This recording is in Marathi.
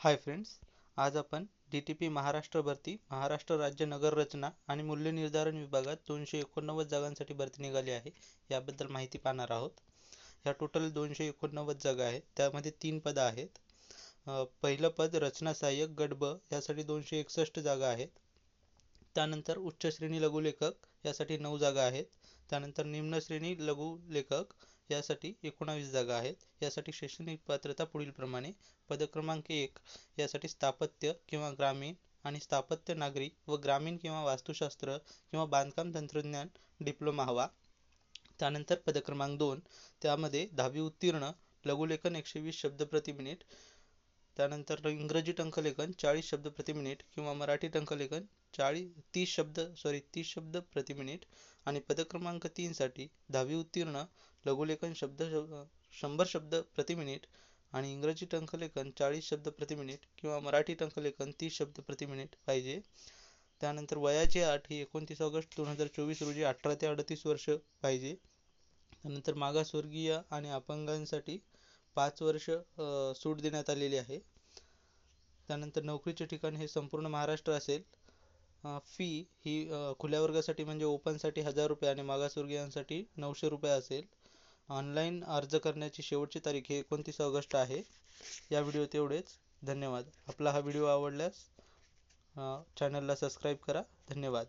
हाय फ्रेंड्स आज आपण डी टी पी महाराष्ट्र भरती महाराष्ट्र राज्य नगर रचना आणि मूल्य निर्धारण विभागात दोनशे एकोणनव्वद जागांसाठी भरती निघाली आहे याबद्दल माहिती पाहणार आहोत. ह्या टोटल दोनशे एकोणनव्वद जागा आहेत त्यामध्ये तीन पदं आहेत. पहिलं पद रचना सहाय्यक गट ब यासाठी दोनशे एकसष्ट जागा आहेत. त्यानंतर उच्च श्रेणी लघुलेखक यासाठी नऊ जागा आहेत. त्यानंतर निम्न श्रेणी लघुलेखक यासाठी एकोणावीस जागा आहेत. यासाठी शैक्षणिक पात्रता पुढीलप्रमाणे पद क्रमांक एक. यासाठी स्थापत्य किंवा ग्रामीण आणि स्थापत्य नागरी व ग्रामीण किंवा वास्तुशास्त्र किंवा बांधकाम तंत्रज्ञान डिप्लोमा हवा. त्यानंतर पदक्रमांक दोन. त्यामध्ये दहावी उत्तीर्ण लघुलेखन एकशे वीस शब्द प्रति मिनिट त्यानंतर इंग्रजी टंकलेखन चाळीस शब्द प्रति मिनिट किंवा मराठी टंकलेखन चाळीस तीस शब्द सॉरी तीस शब्द प्रति मिनिट आणि पदक्रमांक तीनसाठी दहावी उत्तीर्ण लघुलेखन शब्द शंभर शब्द प्रति मिनिट आणि इंग्रजी टंकलेखन चाळीस शब्द प्रति मिनिट किंवा मराठी टंकलेखन तीस शब्द प्रति मिनिट पाहिजे. त्यानंतर वयाची अट ही एकोणतीस ऑगस्ट दोन हजार चोवीस रोजी अठरा ते अडतीस वर्ष पाहिजे. त्यानंतर मागासवर्गीय आणि अपंगांसाठी पाच वर्ष सूट देण्यात आलेली आहे. त्यानंतर नोकरीचे ठिकाण हे संपूर्ण महाराष्ट्र असेल. फी ही खुल्या वर्गासाठी म्हणजे ओपनसाठी हजार रुपये आणि मागासवर्गीयांसाठी नऊशे रुपये असेल. ऑनलाईन अर्ज करण्याची शेवटची तारीख ही एकोणतीस ऑगस्ट आहे. या व्हिडिओ तेवढेच. धन्यवाद. आपला हा व्हिडिओ आवडल्यास चॅनलला सबस्क्राईब करा. धन्यवाद.